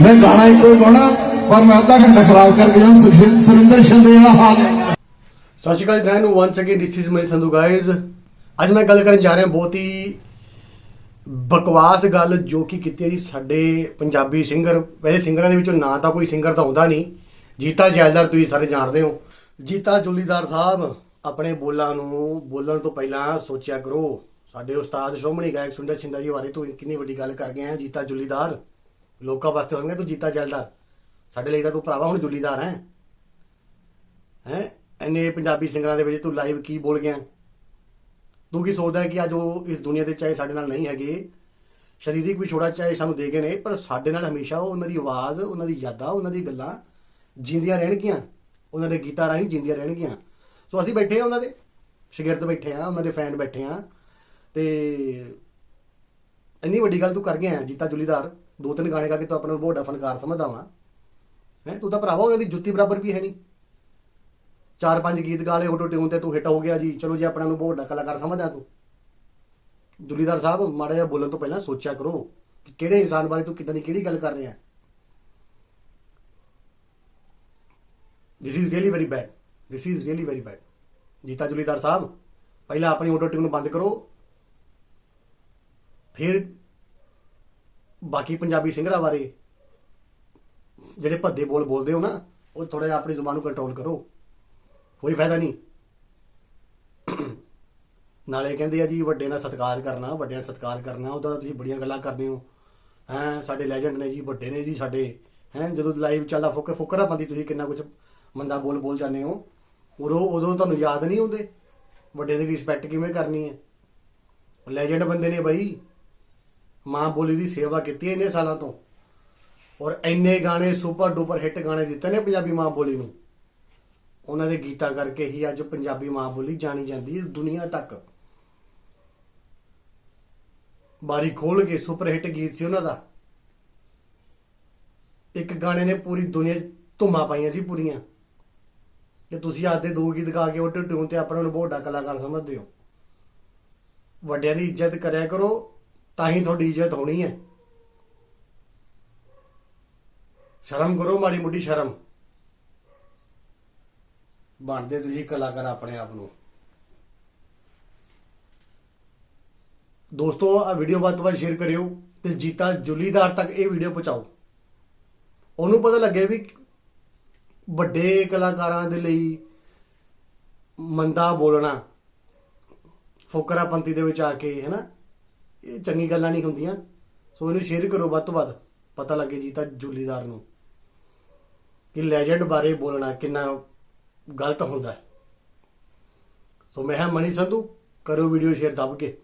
ਮੈਂ ਗਾਣਾ ਹੀ ਕੋਈ ਪਰ ਮੈਂ ਅੱਧਾ ਘੰਟਾ ਖਰਾਬ ਕਰ ਗਿਆ ਸੁਰਿੰਦਰ ਸ਼ਿੰਦੇ ਦਾ ਹਾਲ ਸਤਿ ਸ਼੍ਰੀ ਅਕਾਲ ਜੀ ਨੂੰ। Once again this is my Sandhu guys ਅੱਜ ਮੈਂ ਗੱਲ ਕਰਨ ਜਾ ਰਿਹਾ, ਬਹੁਤ ਹੀ ਬਕਵਾਸ ਗੱਲ ਜੋ ਕਿ ਕੀਤੀ ਜੀ ਸਾਡੇ ਪੰਜਾਬੀ ਸਿੰਗਰ ਵੈਸੇ ਸਿੰਗਰਾਂ ਦੇ ਵਿੱਚੋਂ ਨਾਂ ਤਾਂ ਕੋਈ ਸਿੰਗਰ ਤਾਂ ਆਉਂਦਾ ਨਹੀਂ। ਜੀਤਾ ਜੈਲਦਾਰ, ਤੁਸੀਂ ਸਾਰੇ ਜਾਣਦੇ ਹੋ। ਜੀਤਾ ਜੁਲੀਦਾਰ ਸਾਹਿਬ, ਆਪਣੇ ਬੋਲਾਂ ਨੂੰ, ਬੋਲਣ ਤੋਂ ਪਹਿਲਾਂ ਸੋਚਿਆ ਕਰੋ। ਸਾਡੇ ਉਸਤਾਦ ਸ਼੍ਰੋਮਣੀ ਗਾਇਕ ਸੁੰਦਰ ਛਿੰਦਾ ਜੀ ਬਾਰੇ ਤੂੰ ਕਿੰਨੀ ਵੱਡੀ ਗੱਲ ਕਰ ਗਏ ਹੈ ਜੀਤਾ ਜੁਲੀਦਾਰ। ਲੋਕਾਂ ਵਾਸਤੇ ਹੋਣਗੇ ਤੂੰ ਜੀਤਾ ਜੈਲਦਾਰ। ਸਾਡੇ ਲਈ ਤਾਂ ਤੂੰ ਭਰਾਵਾ ਹੁਣ ਜੁਲੀਦਾਰ ਹੈ। ਹੈ? ਇੰਨੇ ਪੰਜਾਬੀ ਸਿੰਗਰਾਂ ਦੇ ਵਿੱਚ ਤੂੰ ਲਾਈਵ ਕੀ ਬੋਲ ਗਿਆ? ਤੂੰ ਕੀ ਸੋਚਦਾ ਹੈ ਕਿ ਅੱਜ ਉਹ ਇਸ ਦੁਨੀਆ ਦੇ ਚਾਹੇ ਸਾਡੇ ਨਾਲ ਨਹੀਂ ਹੈਗੇ, ਸਰੀਰਿਕ ਵੀ ਛੋੜਾ ਚਾਹੇ ਸਾਨੂੰ ਦੇ ਗਏ ਨੇ, ਪਰ ਸਾਡੇ ਨਾਲ ਹਮੇਸ਼ਾ ਉਹ ਉਹਨਾਂ ਦੀ ਆਵਾਜ਼, ਉਹਨਾਂ ਦੀ ਯਾਦਾਂ, ਉਹਨਾਂ ਦੀ ਗੱਲਾਂ ਜਿੰਦੀਆਂ ਰਹਿਣਗੀਆਂ। ਉਹਨਾਂ ਦੇ ਗੀਤਾਂ ਰਾਹੀਂ ਜਿੰਦੀਆਂ ਰਹਿਣਗੀਆਂ। ਸੋ ਅਸੀਂ ਬੈਠੇ ਆ ਉਹਨਾਂ ਦੇ। ਸ਼ਗਿਰਦ ਬੈਠੇ ਆ, ਉਹਨਾਂ ਦੇ ਫੈਨ ਬੈਠੇ ਆ। ਤੇ ਇੰਨੀ ਵੱਡੀ ਗੱਲ ਤੂੰ ਕਰ ਗਿਆ ਜੀਤਾ ਜੁਲੀਦਾਰ। ਦੋ ਤਿੰਨ ਗਾਣੇ ਗਾ ਕੇ ਤੂੰ ਆਪਣਾ ਬਹੁਤ ਫਨਕਾਰ ਸਮਝਦਾ ਵਾਂ। ਹੈ, ਤੂੰ ਤਾਂ ਭਰਾਵਾ ਉਹਨਾਂ ਦੀ ਜੁੱਤੀ ਬਰਾਬਰ ਵੀ ਹੈ ਨਹੀਂ। ਚਾਰ ਪੰਜ ਗੀਤ ਗਾਲੇ ਆਟੋ ਟਿਊਨ ਤੇ ਤੂੰ ਹਿੱਟ ਹੋ ਗਿਆ ਜੀ। ਚਲੋ ਜੀ, ਆਪਣਾ ਨੂੰ ਬਹੁਤ ਵੱਡਾ ਕਲਾਕਾਰ ਸਮਝਦਾ ਤੂੰ। ਜੁਲੀਦਾਰ ਸਾਹਿਬ, ਮਾੜਾ ਜਿਹਾ ਬੋਲਣ ਤੋਂ ਪਹਿਲਾਂ ਸੋਚਿਆ ਕਰੋ ਕਿ ਕਿਹੜੇ ਇਨਸਾਨ ਬਾਰੇ ਤੂੰ ਕਿਦਾਂ ਦੀ ਕਿਹੜੀ ਗੱਲ ਕਰ ਰਿਹਾ this is really very bad this is really very bad Jeeta ਜੁਲੀਦਾਰ ਸਾਹਿਬ, ਪਹਿਲਾਂ ਆਪਣੀ ਆਟੋ ਟਿਊਨ ਬੰਦ ਕਰੋ। ਫਿਰ ਬਾਕੀ ਪੰਜਾਬੀ ਸਿੰਗਰਾਂ ਬਾਰੇ ਜਿਹੜੇ ਭੱਦੇ ਬੋਲ ਬੋਲਦੇ ਹੋ ਨਾ, ਉਹ ਥੋੜਾ ਜਿਹਾ ਆਪਣੀ ਜ਼ੁਬਾਨ ਨੂੰ ਕੰਟਰੋਲ ਕਰੋ। ਕੋਈ ਫਾਇਦਾ ਨਹੀਂ। ਨਾਲੇ ਕਹਿੰਦੇ ਆ ਜੀ, ਵੱਡੇ ਨਾਲ ਸਤਿਕਾਰ ਕਰਨਾ, ਵੱਡਿਆਂ ਨਾਲ ਸਤਿਕਾਰ ਕਰਨਾ, ਉਹਦਾ ਤੁਸੀਂ ਬੜੀਆਂ ਗੱਲਾਂ ਕਰਦੇ ਹੋ। ਹੈਂ, ਸਾਡੇ ਲੈਜੈਂਡ ਨੇ ਜੀ, ਵੱਡੇ ਨੇ ਜੀ ਸਾਡੇ। ਹੈਂ, ਜਦੋਂ ਲਾਈਵ ਚੱਲਦਾ, ਫੁੱਕ ਫੁਕਰਾ ਬੰਦੀ ਤੁਸੀਂ ਕਿੰਨਾ ਕੁਝ ਮੰਦਾ ਬੋਲ ਬੋਲ ਜਾਂਦੇ ਹੋ। ਉਦੋਂ ਉਦੋਂ ਤੁਹਾਨੂੰ ਯਾਦ ਨਹੀਂ ਆਉਂਦੇ। ਵੱਡੇ ਦੀ ਰਿਸਪੈਕਟ ਕਿਵੇਂ ਕਰਨੀ ਹੈ? ਲੈਜੈਂਡ ਬੰਦੇ ਨੇ ਬਈ ਮਾਂ ਬੋਲੀ ਦੀ ਸੇਵਾ ਕੀਤੀ ਹੈ ਇੰਨੇ ਸਾਲਾਂ ਤੋਂ। ਔਰ ਇੰਨੇ ਗਾਣੇ, ਸੁਪਰ ਡੂਪਰ ਹਿੱਟ ਗਾਣੇ ਦਿੱਤੇ ਨੇ ਪੰਜਾਬੀ ਮਾਂ ਬੋਲੀ ਨੂੰ। ਉਹਨਾਂ ਦੇ ਗੀਤਾਂ ਕਰਕੇ ਹੀ ਅੱਜ ਪੰਜਾਬੀ ਮਾਂ ਬੋਲੀ ਜਾਣੀ ਜਾਂਦੀ ਹੈ ਦੁਨੀਆ ਤੱਕ। ਬਾਰੀ ਖੋਲ ਕੇ ਸੁਪਰ ਹਿੱਟ ਗੀਤ ਸੀ ਉਹਨਾਂ ਦਾ। ਇੱਕ ਗਾਣੇ ਨੇ ਪੂਰੀ ਦੁਨੀਆ 'ਚ ਧੁੰਮਾਂ ਪਾਈਆਂ ਸੀ ਪੂਰੀਆਂ। ਕਿ ਤੁਸੀਂ ਅੱਜ ਦੋ ਗੀਤ ਗਾ ਕੇ ਉਹ ਟਿਊਨ ਤੇ ਆਪਣੇ ਨੂੰ ਬਹੁਤ ਵੱਡਾ ਕਲਾਕਾਰ ਸਮਝਦੇ ਹੋ। ਵੱਡਿਆਂ ਦੀ ਇੱਜ਼ਤ ਕਰਿਆ ਕਰੋ ਤਾਂ ਹੀ ਤੁਹਾਡੀ ਇੱਜ਼ਤ ਹੋਣੀ ਹੈ। ਸ਼ਰਮ ਕਰੋ, ਮਾੜੀ ਮੁੱਢੀ ਸ਼ਰਮ। ਬਣਦੇ ਤੁਸੀਂ ਕਲਾਕਾਰ ਆਪਣੇ ਆਪ ਨੂੰ। ਦੋਸਤੋ ਆ ਵੀਡੀਓ ਵੱਧ ਤੋਂ ਵੱਧ ਸ਼ੇਅਰ ਕਰਿਓ ਤੇ ਜੀਤਾ ਜੁਲੀਦਾਰ ਤੱਕ ਇਹ ਵੀਡੀਓ ਪਹੁੰਚਾਓ। ਉਹਨੂੰ ਪਤਾ ਲੱਗੇ ਵੀ ਵੱਡੇ ਕਲਾਕਾਰਾਂ ਦੇ ਲਈ ਮੰਦਾ ਬੋਲਣਾ ਫੁਕਰਾਪੰਤੀ ਦੇ ਵਿੱਚ ਆ ਕੇ ਹੈ ਨਾ ਇਹ ਚੰਗੀ ਗੱਲਾਂ ਨਹੀਂ ਹੁੰਦੀਆਂ। ਸੋ ਇਹਨੂੰ ਸ਼ੇਅਰ ਕਰੋ ਵੱਧ ਤੋਂ ਵੱਧ। ਪਤਾ ਲੱਗੇ ਜੀ ਤਾਂ ਜੁਲੀਦਾਰ ਨੂੰ ਕਿ ਲੈਜੈਂਡ ਬਾਰੇ ਬੋਲਣਾ ਕਿੰਨਾ ਗਲਤ ਹੁੰਦਾ। ਸੋ ਮੈਂ ਹਾਂ ਮਨੀ ਸੰਧੂ, ਕਰੋ ਵੀਡੀਓ ਸ਼ੇਅਰ ਦੱਬ ਕੇ।